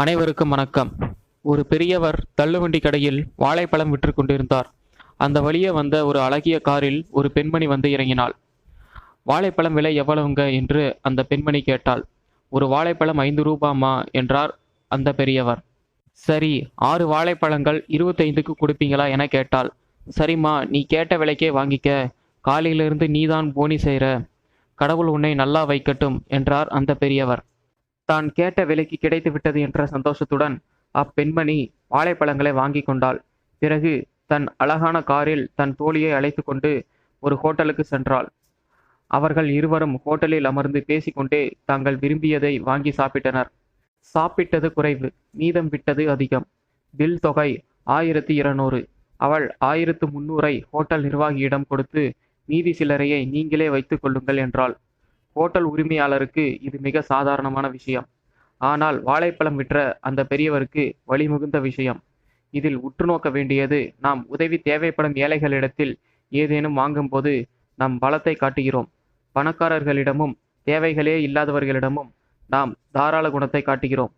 அனைவருக்கும் வணக்கம். ஒரு பெரியவர் தள்ளுவண்டி கடையில் வாழைப்பழம் விற்று கொண்டிருந்தார். அந்த வழியே வந்த ஒரு அழகிய காரில் ஒரு பெண்மணி வந்து இறங்கினாள். வாழைப்பழம் விலை எவ்வளவுங்க? என்று அந்த பெண்மணி கேட்டாள். ஒரு வாழைப்பழம் ஐந்து ரூபாமா என்றார் அந்த பெரியவர். சரி ஆறு வாழைப்பழங்கள் இருபத்தைந்துக்கு கொடுப்பீங்களா? என கேட்டாள். சரிம்மா நீ கேட்ட விலைக்கே வாங்கிக்க. காலையிலிருந்து நீதான் போனி செய்கிற கடவுள் உன்னை நல்லா வைக்கட்டும் என்றார் அந்த பெரியவர். தான் கேட்ட விலைக்கு கிடைத்து விட்டது என்ற சந்தோஷத்துடன் அப்பெண்மணி வாழைப்பழங்களை வாங்கி கொண்டாள். பிறகு தன் அழகான காரில் தன் தோழியை அழைத்து கொண்டு ஒரு ஹோட்டலுக்கு சென்றாள். அவர்கள் இருவரும் ஹோட்டலில் அமர்ந்து பேசிக்கொண்டே தாங்கள் விரும்பியதை வாங்கி சாப்பிட்டனர். சாப்பிட்டது குறைவு மீதம் விட்டது அதிகம். பில் தொகை ஆயிரத்தி இருநூறு. அவள் ஆயிரத்து முன்னூறை ஹோட்டல் நிர்வாகியிடம் கொடுத்து மீதி சில்லறையை நீங்களே வைத்துக் கொள்ளுங்கள் என்றாள். ஹோட்டல் உரிமையாளருக்கு இது மிக சாதாரணமான விஷயம். ஆனால் வாழைப்பழம் விற்ற அந்த பெரியவருக்கு வழிமுகுந்த விஷயம். இதில் உற்று நோக்க வேண்டியது நாம் உதவி தேவைப்படும் ஏழைகளிடத்தில் ஏதேனும் வாங்கும்போது நம் பலத்தை காட்டுகிறோம். பணக்காரர்களிடமும் தேவைகளே இல்லாதவர்களிடமும் நாம் தாராள குணத்தை காட்டுகிறோம்.